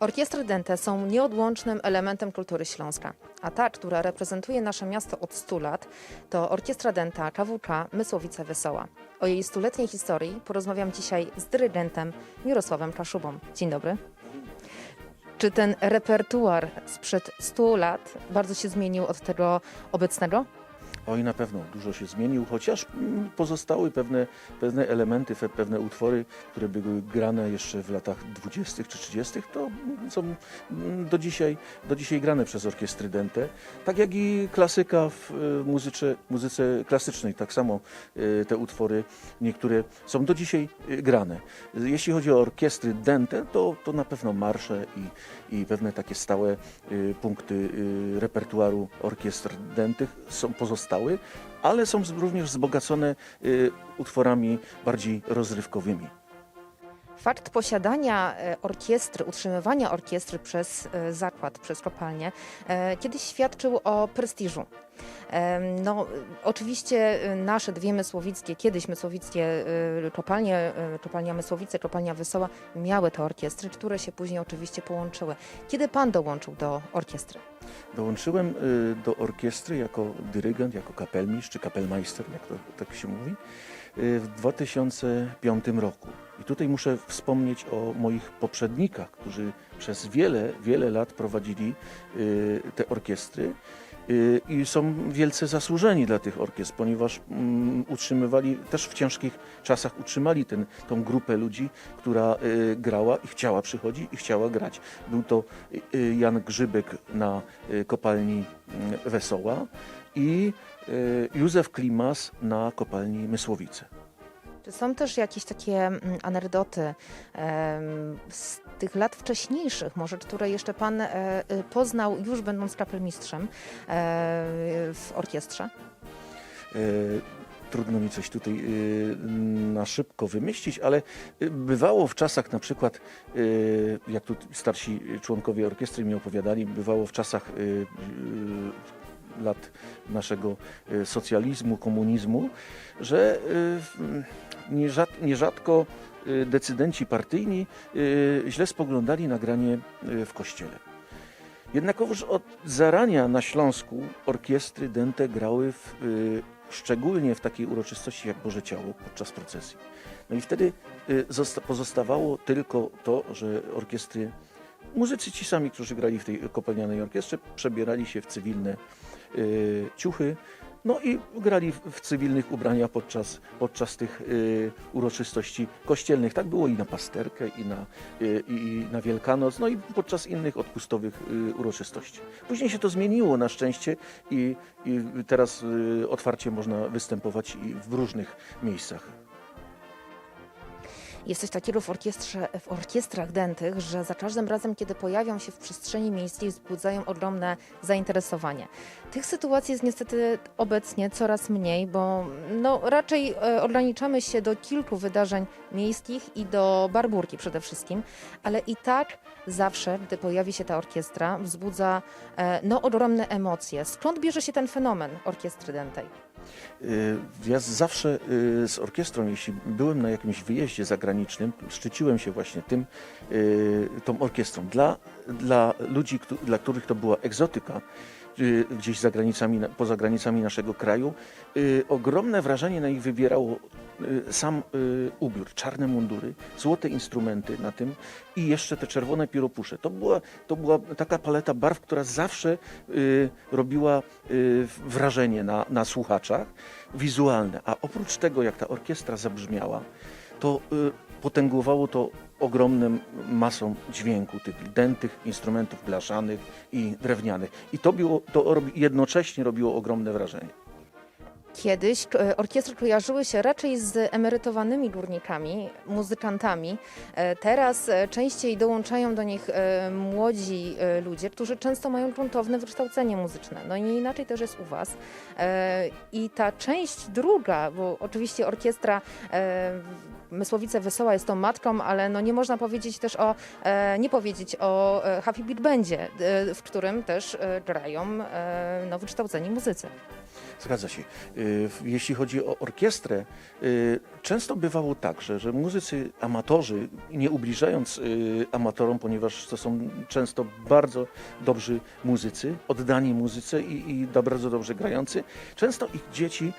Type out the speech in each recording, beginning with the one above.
Orkiestry dęte są nieodłącznym elementem kultury Śląska, a ta, która reprezentuje nasze miasto od 100 lat, to Orkiestra Dęta KWK Mysłowice Wesoła. O jej stuletniej historii porozmawiam dzisiaj z dyrygentem Mirosławem Kaszubą. Dzień dobry. Czy ten repertuar sprzed 100 lat bardzo się zmienił od tego obecnego? Oj, na pewno dużo się zmienił, chociaż mm, pozostały pewne, pewne elementy, pewne utwory, które były grane jeszcze w latach 20. czy 30., to są mm, do dzisiaj, do dzisiaj grane przez orkiestry dęte. Tak jak i klasyka w y, muzyce, muzyce klasycznej, tak samo y, te utwory niektóre są do dzisiaj y, grane. Jeśli chodzi o orkiestry dęte, to, to na pewno marsze i, i pewne takie stałe punkty repertuaru orkiestr dętych są ale są również wzbogacone y, utworami bardziej rozrywkowymi. Fakt posiadania e, orkiestry, utrzymywania orkiestry przez e, zakład, przez kopalnię, e, kiedyś świadczył o prestiżu. No, oczywiście e, nasze dwie mysłowickie, kiedyś mysłowickie e, kopalnie, kopalnia Mysłowice, kopalnia Wesoła, miały te orkiestry, które się później oczywiście połączyły. Kiedy pan dołączył do orkiestry? Dołączyłem y, do orkiestry jako dyrygent, jako kapelmistrz czy kapelmeister, jak to tak się mówi, y, w 2005 roku. I tutaj muszę wspomnieć o moich poprzednikach, którzy przez wiele, wiele lat prowadzili y, te orkiestry i są wielce zasłużeni dla tych orkiestr, ponieważ mm, utrzymywali, też w ciężkich czasach utrzymali ten, tą grupę ludzi, która y, grała i chciała przychodzić i chciała grać. Był to y, Jan Grzybek na y, kopalni mm, Wesoła i y, Józef Klimas na kopalni Mysłowice. Czy są też jakieś takie mm, anegdoty z tych lat wcześniejszych, może które jeszcze pan e, e, poznał już będąc kapelmistrzem e, w orkiestrze? E, Trudno mi coś tutaj y, na szybko wymyślić, ale y, bywało w czasach na przykład, y, jak tu starsi członkowie orkiestry mi opowiadali, bywało w czasach y, y, lat naszego y, socjalizmu, komunizmu, że y, nierzadko y, decydenci partyjni y, źle spoglądali na granie y, w kościele. Jednakowoż od zarania na Śląsku orkiestry dęte grały w, szczególnie w takiej uroczystości jak Boże Ciało podczas procesji. No i wtedy zosta- pozostawało tylko to, że orkiestry, muzycy ci sami, którzy grali w tej kopalnianej orkiestrze, przebierali się w cywilne ciuchy, no i grali w, cywilnych ubraniach podczas, podczas tych y, uroczystości kościelnych. Tak było i na pasterkę, i na, y, i na Wielkanoc, no i podczas innych odpustowych y, uroczystości. Później się to zmieniło na szczęście i, i teraz y, otwarcie można występować i w różnych miejscach. Jest coś takiego w, orkiestrze, w orkiestrach dętych, że za każdym razem, kiedy pojawią się w przestrzeni miejskiej, wzbudzają ogromne zainteresowanie. Tych sytuacji jest niestety obecnie coraz mniej, bo no, raczej e, ograniczamy się do kilku wydarzeń miejskich i do barburki przede wszystkim, ale i tak zawsze, gdy pojawi się ta orkiestra, wzbudza e, no, ogromne emocje. Skąd bierze się ten fenomen orkiestry dętej? Ja zawsze y, z orkiestrą, jeśli byłem na jakimś wyjeździe zagranicznym, szczyciłem się właśnie tym, y, tą orkiestrą. Dla, dla ludzi, dla których to była egzotyka, gdzieś za granicami, poza granicami naszego kraju, y, ogromne wrażenie na nich wybierało y, sam y, ubiór, czarne mundury, złote instrumenty na tym i jeszcze te czerwone pióropusze. To była, to była taka paleta barw, która zawsze y, robiła y, wrażenie na, na słuchaczach wizualne. A oprócz tego, jak ta orkiestra zabrzmiała, to y, potęgowało to ogromną masą dźwięku, tych dętych instrumentów blaszanych i drewnianych. I to, było, to jednocześnie robiło ogromne wrażenie. Kiedyś e, orkiestry kojarzyły się raczej z emerytowanymi górnikami, muzykantami. E, Teraz e, częściej dołączają do nich młodzi ludzie, którzy często mają gruntowne wykształcenie muzyczne. No i nie inaczej też jest u Was. I ta część druga, bo oczywiście orkiestra Mysłowice Wesoła jest tą matką, ale no nie można powiedzieć też o, e, nie powiedzieć o e, Happy Beat Bandzie, e, w którym też grają no, wykształceni muzycy. Zgadza się. Jeśli chodzi o orkiestrę, często bywało tak, że, że muzycy amatorzy, nie ubliżając amatorom, ponieważ to są często bardzo dobrzy muzycy, oddani muzyce i, i bardzo dobrze grający, często ich dzieci,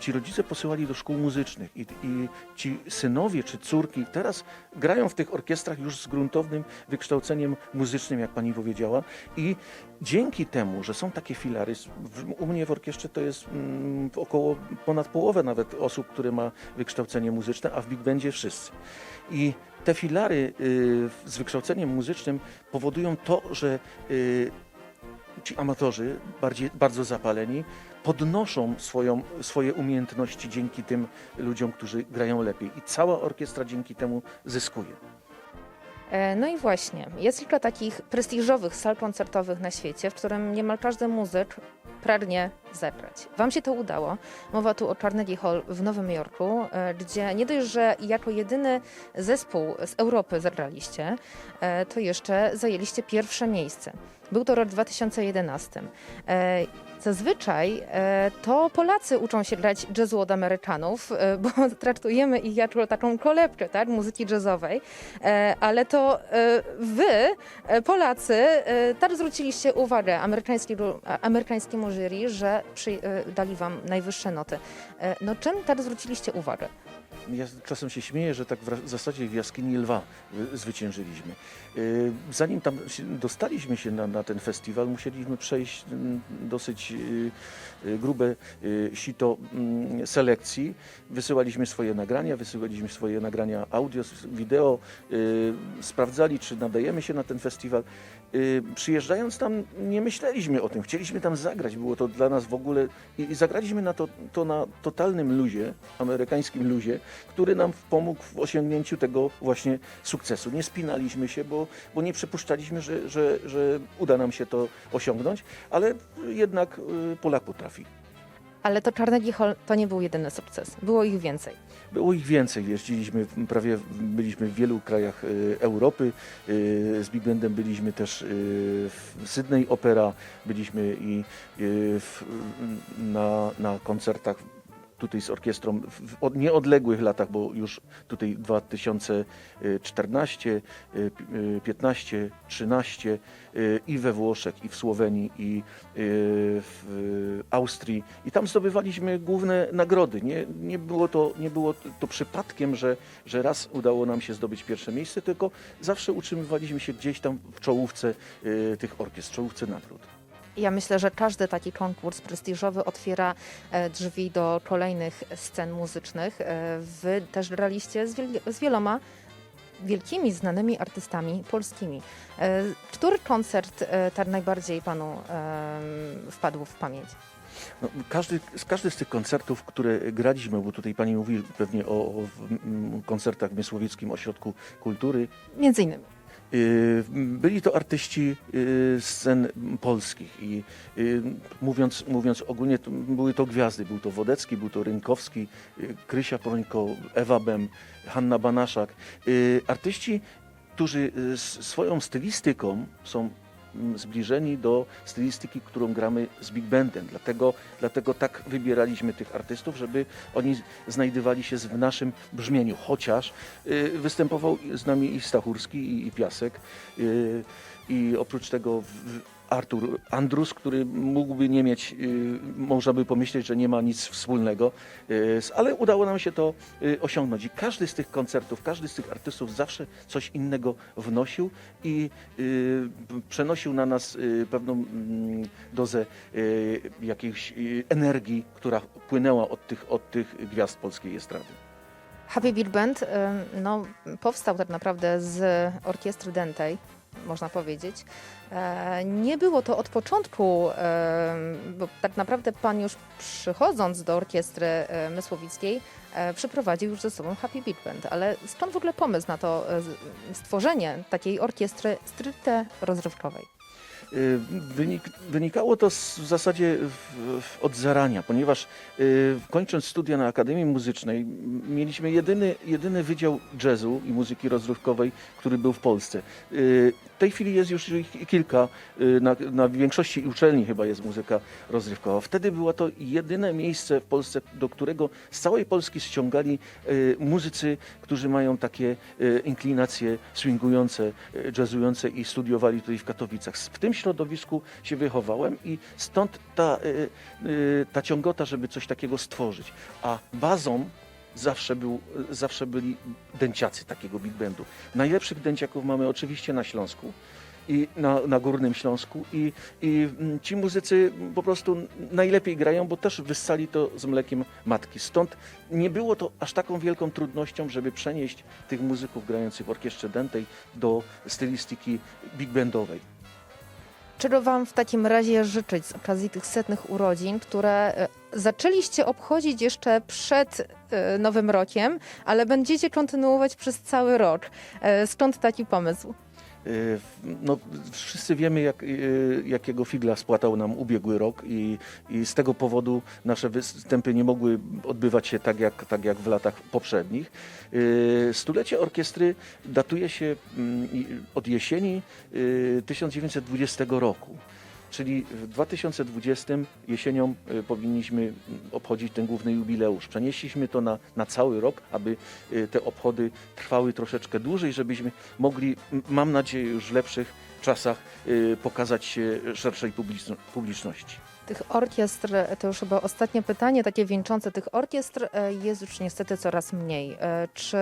ci rodzice posyłali do szkół muzycznych i, i ci synowie czy córki teraz grają w tych orkiestrach już z gruntownym wykształceniem muzycznym, jak pani powiedziała, i dzięki temu, że są takie filary, u mnie w orkiestrze to jest mm, około ponad połowę nawet osób, które ma wykształcenie muzyczne, a w Big Bandzie wszyscy. I te filary y, z wykształceniem muzycznym powodują to, że y, ci amatorzy, bardziej, bardzo zapaleni, podnoszą swoją, swoje umiejętności dzięki tym ludziom, którzy grają lepiej. I cała orkiestra dzięki temu zyskuje. E, No i właśnie, jest kilka takich prestiżowych sal koncertowych na świecie, w którym niemal każdy muzyk pragnie zagrać. Wam się to udało. Mowa tu o Carnegie Hall w Nowym Jorku, e, gdzie nie dość, że jako jedyny zespół z Europy zagraliście, e, to jeszcze zajęliście pierwsze miejsce. Był to rok 2011. E, Zazwyczaj to Polacy uczą się grać jazzu od Amerykanów, bo traktujemy ich jako taką kolebkę tak, muzyki jazzowej, ale to wy, Polacy, tak zwróciliście uwagę amerykańskiemu, amerykańskiemu jury, że przy, e, dali wam najwyższe noty. E, No czym tak zwróciliście uwagę? Ja czasem się śmieję, że tak w zasadzie w jaskini lwa y, zwyciężyliśmy. Zanim tam dostaliśmy się na, na ten festiwal, musieliśmy przejść dosyć grube sito mm, selekcji. Wysyłaliśmy swoje nagrania, wysyłaliśmy swoje nagrania audio, wideo, sprawdzali, czy nadajemy się na ten festiwal. Przyjeżdżając tam nie myśleliśmy o tym, chcieliśmy tam zagrać, było to dla nas ogóle i, i zagraliśmy na to, to na totalnym luzie, amerykańskim luzie, który nam pomógł w osiągnięciu tego właśnie sukcesu. Nie spinaliśmy się, bo, bo nie przypuszczaliśmy, że, że, że uda nam się to osiągnąć, ale jednak y, Polak potrafi. Ale to Carnegie Hall to nie był jedyny sukces, było ich więcej. Było ich więcej. Jeździliśmy prawie, byliśmy w wielu krajach y, Europy. Y, z Big Bandem byliśmy też y, w Sydney Opera, byliśmy i y, w, na, na koncertach tutaj z orkiestrą w w od nieodległych latach, bo już tutaj 2014, y, pi- y, 15, 13 y, i we Włoszech, i w Słowenii, i y, w Austrii. I tam zdobywaliśmy główne nagrody. Nie, nie było, to, nie było to przypadkiem, że, że raz udało nam się zdobyć pierwsze miejsce, tylko zawsze utrzymywaliśmy się gdzieś tam w czołówce y, tych orkiestr, czołówce nagród. Ja myślę, że każdy taki konkurs prestiżowy otwiera e, drzwi do kolejnych scen muzycznych. E, Wy też graliście z, wiel- z wieloma wielkimi, znanymi artystami polskimi. E, Który koncert tak najbardziej panu wpadł w pamięć? No, każdy, z każdy z tych koncertów, które graliśmy, bo tutaj pani mówi pewnie o, o koncertach w Mysłowieckim Ośrodku Kultury, Między innymi. Y, byli to artyści y, scen polskich i y, mówiąc, mówiąc ogólnie, to były to gwiazdy. Był to Wodecki, był to Rynkowski, Krysia Prońko, Ewa Bem, Hanna Banaszak. Artyści, którzy swoją stylistyką są zbliżeni do stylistyki, którą gramy z Big Bandem. Dlatego, dlatego tak wybieraliśmy tych artystów, żeby oni znajdowali się w naszym brzmieniu. Chociaż y, występował z nami i Stachurski, i, i Piasek. Y, I oprócz tego w- Artur Andrus, który mógłby nie mieć, y, można by pomyśleć, że nie ma nic wspólnego, y, ale udało nam się to y, osiągnąć. I każdy z tych koncertów, każdy z tych artystów zawsze coś innego wnosił i przenosił na nas pewną mm, dozę jakiejś energii, która płynęła od tych, od tych gwiazd polskiej estrady. Happy Beat Band no, powstał tak naprawdę z orkiestry Dentej, można powiedzieć. E, Nie było to od początku, em, bo tak naprawdę pan już przychodząc do orkiestry e, mysłowickiej e, przyprowadził już ze sobą Happy Beat Band. Ale skąd w ogóle pomysł na to e, stworzenie takiej orkiestry stricte rozrywkowej? Y, Wynik, wynikało to z, w zasadzie w, w, od zarania, ponieważ y, kończąc studia na Akademii Muzycznej mieliśmy jedyny, jedyny wydział jazzu i muzyki rozrywkowej, który był w Polsce. Y, w tej chwili jest już ich kilka, y, na, na większości uczelni chyba jest muzyka rozrywkowa. Wtedy było to jedyne miejsce w Polsce, do którego z całej Polski ściągali y, muzycy, którzy mają takie y, inklinacje swingujące, y, jazzujące i studiowali tutaj w Katowicach. W tym środowisku się wychowałem i stąd ta, y, y, ta ciągota, żeby coś takiego stworzyć. A bazą zawsze, był, zawsze byli dęciacy takiego big bandu. Najlepszych dęciaków mamy oczywiście na Śląsku i na, na Górnym Śląsku i, i mm, ci muzycy po prostu najlepiej grają, bo też wyssali to z mlekiem matki. Stąd nie było to aż taką wielką trudnością, żeby przenieść tych muzyków grających w orkiestrze dętej do stylistyki big bandowej. Czego Wam w takim razie życzyć z okazji tych setnych urodzin, które e, zaczęliście obchodzić jeszcze przed e, Nowym Rokiem, ale będziecie kontynuować przez cały rok? E, Skąd taki pomysł? Y, No, wszyscy wiemy, jak, y, jakiego figla spłatał nam ubiegły rok i, i z tego powodu nasze występy nie mogły odbywać się tak jak, tak jak w latach poprzednich. Y, Stulecie orkiestry datuje się mm, od jesieni y, 1920 roku. Czyli w 2020 jesienią y, powinniśmy mm, obchodzić ten główny jubileusz. Przenieśliśmy to na, na cały rok, aby y, te obchody trwały troszeczkę dłużej, żebyśmy mogli, mam nadzieję, już w lepszych czasach y, pokazać się szerszej publiczno- publiczności. Tych orkiestr, to już chyba ostatnie pytanie, takie wieńczące, tych orkiestr e, jest już niestety coraz mniej. E, Czy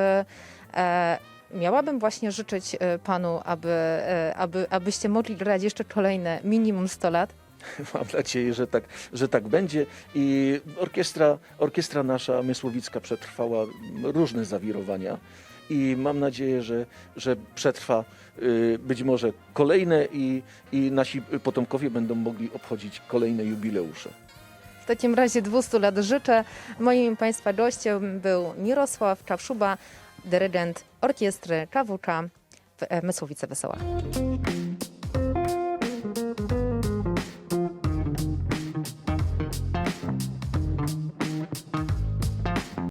e, miałabym właśnie życzyć e, Panu, aby, e, aby, abyście mogli grać jeszcze kolejne minimum 100 lat? Mam nadzieję, że tak, że tak będzie. I orkiestra, orkiestra nasza Mysłowicka przetrwała różne zawirowania. I mam nadzieję, że, że przetrwa y, być może kolejne i, i nasi potomkowie będą mogli obchodzić kolejne jubileusze. W takim razie 200 lat życzę. Moim Państwa gościem był Mirosław Czawszuba, dyrygent orkiestry KWK w Mysłowice Wesoła.